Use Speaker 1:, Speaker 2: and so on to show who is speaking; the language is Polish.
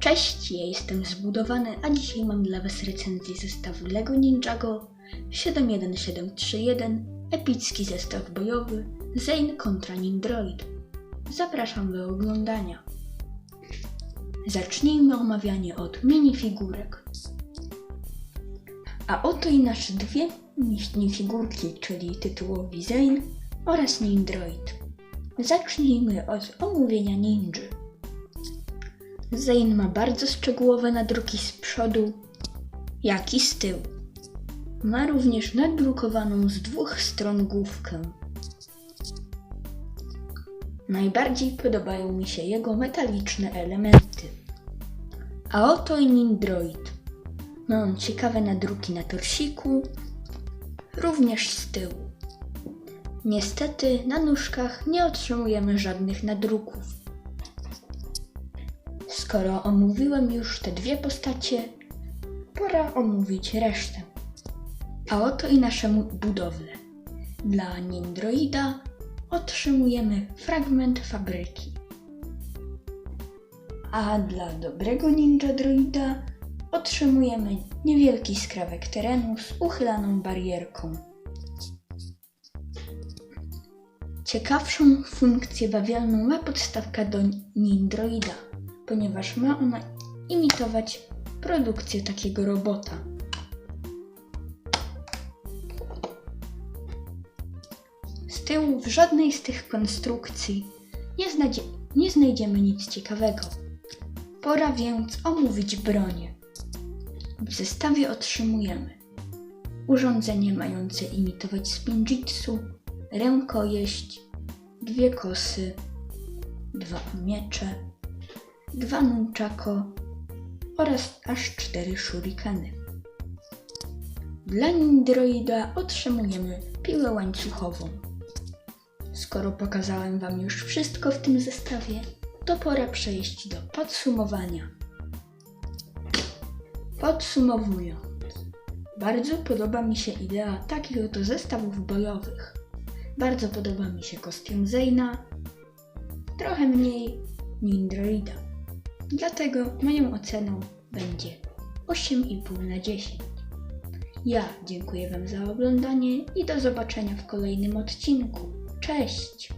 Speaker 1: Cześć, ja jestem zbudowany, a dzisiaj mam dla Was recenzję zestawu LEGO Ninjago 71731 Epicki zestaw bojowy Zane kontra Nindroid. Zapraszam do oglądania. Zacznijmy omawianie od minifigurek. A oto i nasze dwie minifigurki, czyli tytułowi Zane oraz Nindroid. Zacznijmy od omówienia ninja. Zane ma bardzo szczegółowe nadruki z przodu, jak i z tyłu. Ma również nadrukowaną z dwóch stron główkę. Najbardziej podobają mi się jego metaliczne elementy. A oto i Nindroid. Ma on ciekawe nadruki na torsiku, również z tyłu. Niestety na nóżkach nie otrzymujemy żadnych nadruków. Skoro omówiłem już te dwie postacie, pora omówić resztę. A oto i nasze budowle. Dla Nindroida otrzymujemy fragment fabryki. A dla dobrego ninja droida otrzymujemy niewielki skrawek terenu z uchylaną barierką. Ciekawszą funkcję bawialną ma podstawka do Nindroida, ponieważ ma ona imitować produkcję takiego robota. Z tyłu w żadnej z tych konstrukcji nie, znajdzie, nie znajdziemy nic ciekawego. Pora więc omówić bronię. W zestawie otrzymujemy urządzenie mające imitować spinjitsu, rękojeść, dwie kosy, dwa miecze, dwa nunchako oraz aż cztery shurikeny. Dla Nindroida otrzymujemy piłę łańcuchową. Skoro pokazałem Wam już wszystko w tym zestawie, to pora przejść do podsumowania. Podsumowując, bardzo podoba mi się idea takich oto zestawów bojowych. Bardzo podoba mi się kostium Zayna, trochę mniej Nindroida. Dlatego moją oceną będzie 8,5 na 10. Ja dziękuję Wam za oglądanie i do zobaczenia w kolejnym odcinku. Cześć!